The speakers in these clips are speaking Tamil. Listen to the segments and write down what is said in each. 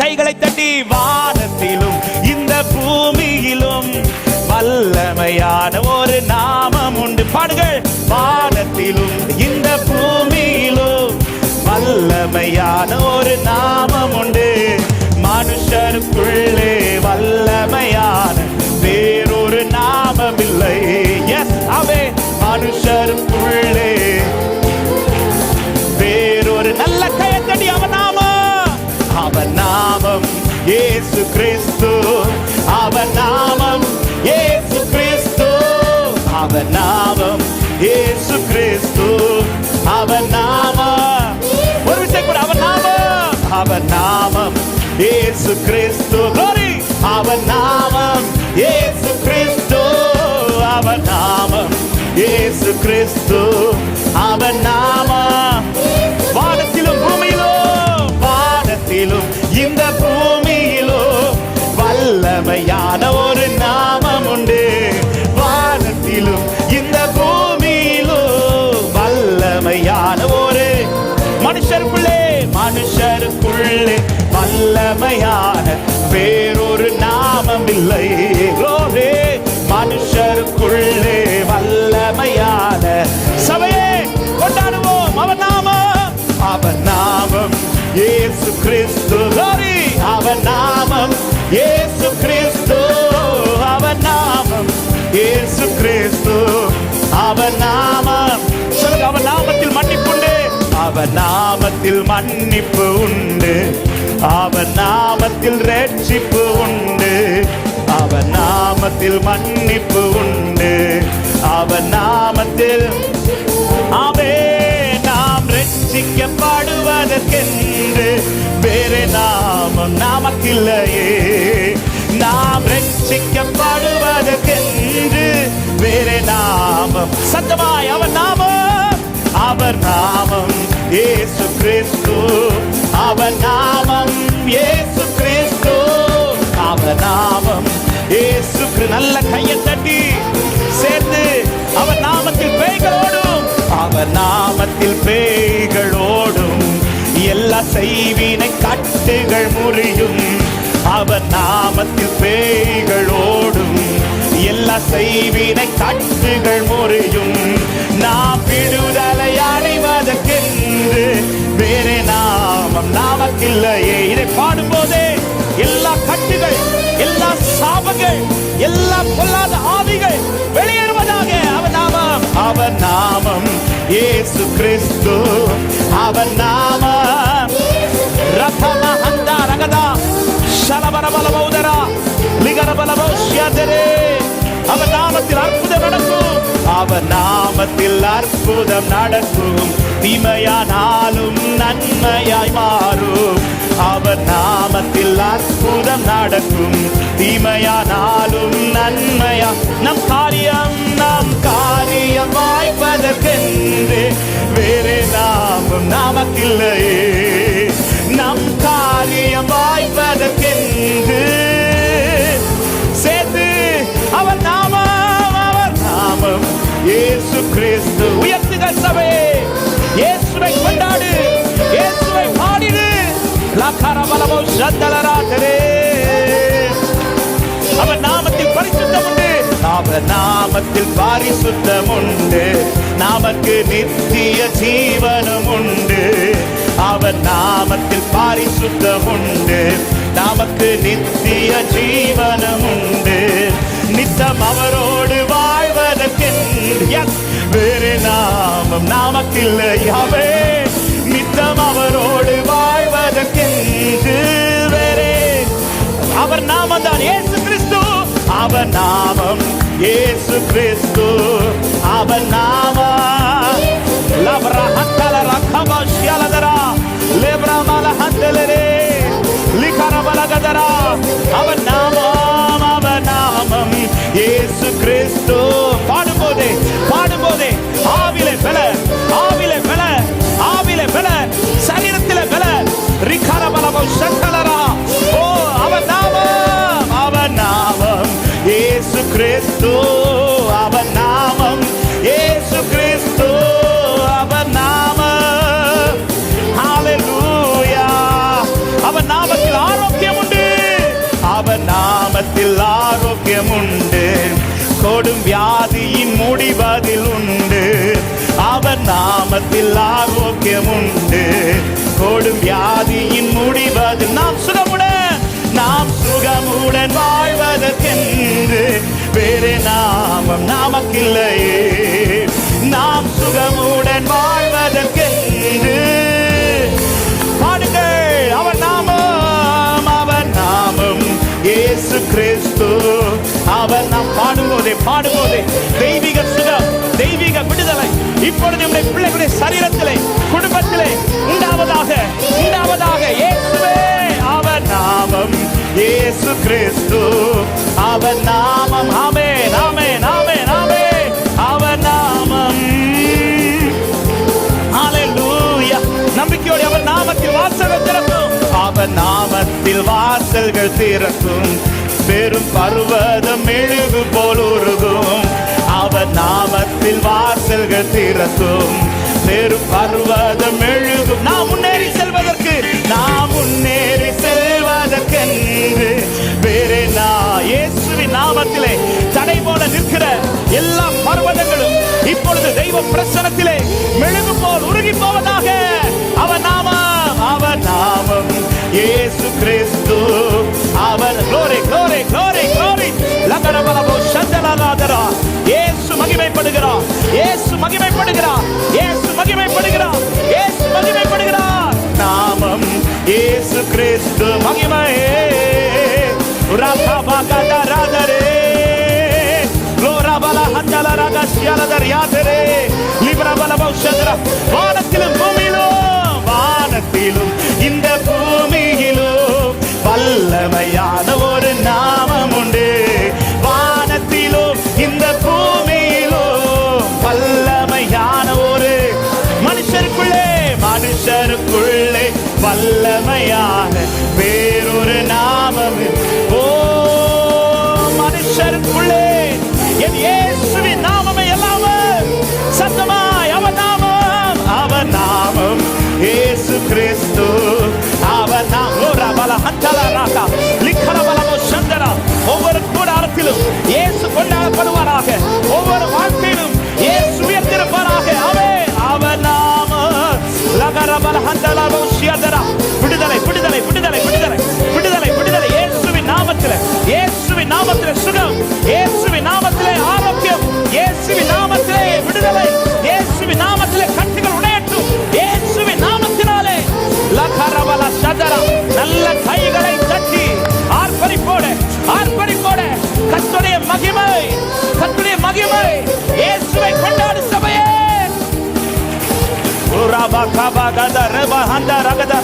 கைகளை தட்டி வானத்திலும் இந்த பூமியிலும் வல்லமையான ஒரு நாமம் உண்டு. பாடுகள் வானத்திலும் இந்த பூமியிலும் வல்லமையான ஒரு நாமம் உண்டு. மனுஷருக்குள்ளே வல்லமையான இயேசு கிறிஸ்து. ஹரி அவன் நாமம். இயேசு கிறிஸ்து. அவன் நாமம். இயேசு கிறிஸ்து. இல்லை. ரோரே மனுஷருக்குள்ளே வல்லமையான சபையே கொண்டாடுவோம் அவன் நாமம் அவன் நாமம் இயேசு கிறிஸ்து. glory அவன் நாமம் இயேசு கிறிஸ்து. அவன் நாமம் இயேசு கிறிஸ்து. அவன் நாமம் சொல்லுங்க அவன் நாமத்தில் மன்னிப்புண்டு அவன் நாமத்தில் மன்னிப்பு உண்டு. அவன் நாமத்தில் ரட்சிப்பு உண்டு. அவன் நாமத்தில் மன்னிப்பு உண்டு. அவன் நாமத்தில் அவே நாம் ரட்சிக்கப்படுவதற்கென்று. வேறு நாமம் நமக்கில்லையே. நாம் ரட்சிக்கப்படுவதற்கென்று. வேறு நாமம் சத்தமாய் அவன் நாமம். அவர் நாமம் ஏசு கிறிஸ்து. அவன் நாமம் ஏசு கிறிஸ்து. நல்ல கையை தட்டி சேர்ந்து அவர் நாமத்தில் பேய்களோடும். அவர் நாமத்தில் பேய்களோடும். எல்லா செய்வினை கட்டுகள் முறியும். அவர் நாமத்தில் பேய்களோடும். எல்லா செய்வினை கட்டுகள் முறையும். நாம் விடுதலை அடைவதற்கென்று வேறு நாமம் நாமக்கில்லையே இதை பாடும்போதே எல்லா கட்டுகள் எல்லா சாபங்கள் எல்லா பொல்லாத ஆவிகள் வெளியேறுவதாக அவன் நாமம். அவன் நாமம் இயேசு கிறிஸ்து. அவன் நாமம். ரத்தமா அந்த ரகதா சலபர பலமௌதரா லிகர பலமௌஷியதரே அவன் நாமத்தில் அற்புதம் நடக்கும். அவன் நாமத்தில் அற்புதம் நடக்கும். தீமையானாலும் நன்மையாய் மாறும். அவன் நாமத்தில் அற்புதம் நடக்கும். தீமையானாலும் நன்மையா? நம் காரியம் நம் காரியம் வாய்ப்பதற்கென்று வேறு நாமம் நமக்கில்லையே. நம் காரியம் வாய்ப்பதற்கென்று சேர்த்து அவர் நாமம் அவர் நாமம். இயேசு கிறிஸ்து உயர்த்துகள் சபையே. அவர் நாமத்தில் பரிசுத்தம் உண்டு அவர் நாமத்தில் பரிசுத்தம் உண்டு நமக்கு நித்திய ஜீவனம் உண்டு அவர் நாமத்தில் பரிசுத்தம் உண்டு நமக்கு நித்திய ஜீவனம் உண்டு நித்தம் அவரோடு வாழ்வதற்கென்று வேறு நாமம் நமக்கில்லையாவே நித்தம் அவரோடு வாழ் நாமம் தான் இயேசு கிறிஸ்து. அவர் நாமம். இயேசு கிறிஸ்து. அவர் நாமம். லப்ரா ஹந்தல ரக்கப ஷியலதரா. லேப்ரா மல ஹந்தலரே லிகரபல அவர் நாமம். நாமத்தில் ஆரோக்கியம் உண்டு கொடும் வியாதியின் முடிவதில் உண்டு. அவர் நாமத்தில் ஆரோக்கியம் உண்டு கொடும் வியாதியின் முடிவதில் நாம் சுகமுடன் நாம் சுகமுடன் வாழ்வதற்கென்று. வேறு நாமம் நமக்கில்லையே. இயேசு கிறிஸ்து. அவர் நாம் பாடும்போதே பாடும்போதே தெய்வீக சுகம் தெய்வீக விடுதலை. இப்பொழுது நம்முடைய பிள்ளைகளுடைய சரீரத்திலே குடும்பத்திலே உண்டாவதாக உண்டாவதாக இயேசுவே அவர் நாமம் இயேசு கிறிஸ்து. அவர் நாமம் ஆமே ஆமே திறக்கும் நாமத்தில் வாசல்கள் திறக்கும். பெரும் பருவதம் மெழுகு போல் உருகும். அவர் நாமத்தில் வாசல்கள் திறக்கும். பெரும் பருவதம் மெழுகும் நாம் முன்னேறி செல்வதற்கு நாம் முன்னேறி செல்வதற்கென்று. வேறே நான் இயேசுவின் நாமத்திலே தடை போல நிற்கிற எல்லா பர்வதங்களும் இப்பொழுது தெய்வ பிரசனத்திலே மெழுகு போல் உருகி போவதாக அவர் நாமம் இயேசு கிறிஸ்து அவர் glory glory glory glory. லகரபலபோ சந்தலலாதரா இயேசு மகிமைப்படுகிறார் இயேசு மகிமைப்படுகிறார் இயேசு மகிமைப்படுகிறார் இயேசு மகிமைப்படுகிறார் நாமம் இயேசு கிறிஸ்து மகிமையே ரகபகதரதரே லோரபல ஹந்தல ரகஸ்யலதர் யாதரே லிபரபல பௌஷதர வானத்திலும் பூமியிலும் வானத்திலும் இந்த பூமியிலும் வல்லமையான ஒரு நாமம் உண்டு வானத்திலும் இந்த பூமியிலும் வல்லமையான ஒரு மனுஷருக்குள்ளே மனுஷருக்குள்ளே வல்லமையான வேறொரு நாமம். ஓ மனுஷருக்குள்ளே. நாமத்திலே சுகம். இயேசுவின் நாமத்திலே ஆரோக்கியம். இயேசுவின் நாமத்திலே விடுதலை. இயேசுவின் நாமத்திலே கட்டுகள் உடையட்டும். இயேசுவின் நாமத்தினாலே லகரவல சதரா நல்ல கைகளை தட்டி ஆர்ப்பரிப்போட ஆர்ப்பரிப்போட. கத்துடைய மகிமை கத்துடைய மகிமை. இயேசுவை கொண்டாடு சபையே. ரபா கபா கத ரபா ஹந்த ரகத.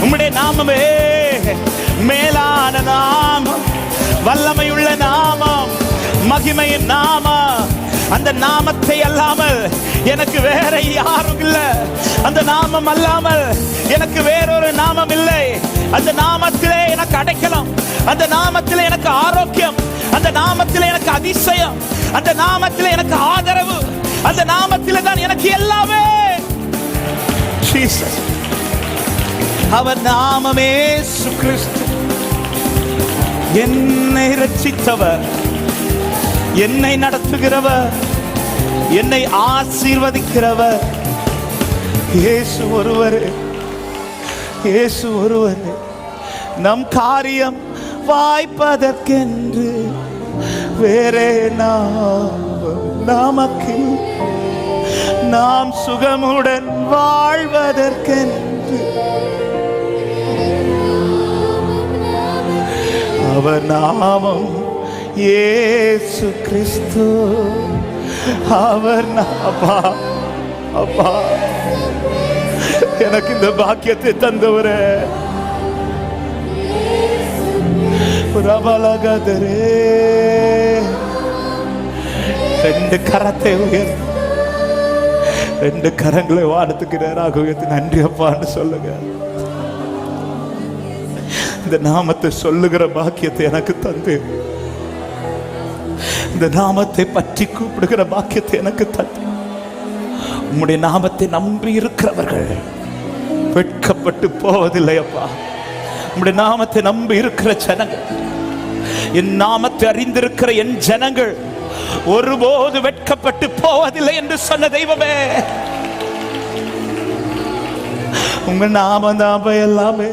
உம்முடைய நாமமே. மேலான நாமம் வல்லமையுள்ள நாமம் மகிமையின் நாமம். அந்த நாமத்தை அல்லாமல் எனக்கு வேற யாரும் இல்லை. அந்த நாமம் அல்லாமல் எனக்கு வேறொரு நாமம் இல்லை. அந்த நாமத்திலே எனக்கு அடைக்கலாம். அந்த நாமத்திலே எனக்கு ஆரோக்கியம். அந்த நாமத்திலே எனக்கு அதிசயம். அந்த நாமத்திலே எனக்கு ஆதரவு. அந்த நாமத்திலே தான் எனக்கு எல்லாமே. ஜீசஸ் அவர் நாமமே இயேசு கிறிஸ்து. என்னை ரட்சித்தவர் என்னை நடத்துகிறவர். என்னை ஆசீர்வதிக்கிறவர். இயேசு ஒருவர். இயேசு ஒருவர். நம் காரியம் வாய்ப்பதற்கென்று வேறே நாம் நமக்கு நாம் சுகமுடன் வாழ்வதற்கென்று அவர் நாமம் ஏசு கிறிஸ்து. அவர் அப்பா அப்பா. எனக்கு இந்த பாக்கியத்தை தந்தவர. பிரபலகதரே ரெண்டு கரத்தை உயர் ரெண்டு கரங்களை வானத்துக்கு நேராக உயர்த்து நன்றி அப்பான்னு சொல்லுங்க. இந்த நாமத்தை சொல்லுகிற பாக்கியத்தை எனக்கு தந்து. இந்த நாமத்தை பற்றி கூப்பிடுகிற பாக்கியத்தை எனக்கு தந்து. உம்முடைய நாமத்தை நம்பி இருக்கிறவர்கள் வெட்கப்பட்டு போவதில்லை அப்பா. உம்முடைய நாமத்தை நம்பி இருக்கிற ஜனங்கள் என் நாமத்தை அறிந்திருக்கிற என் ஜனங்கள் ஒருபோது வெட்கப்பட்டு போவதில்லை என்று சொன்ன தெய்வமே. உங்க நாம நாம எல்லாமே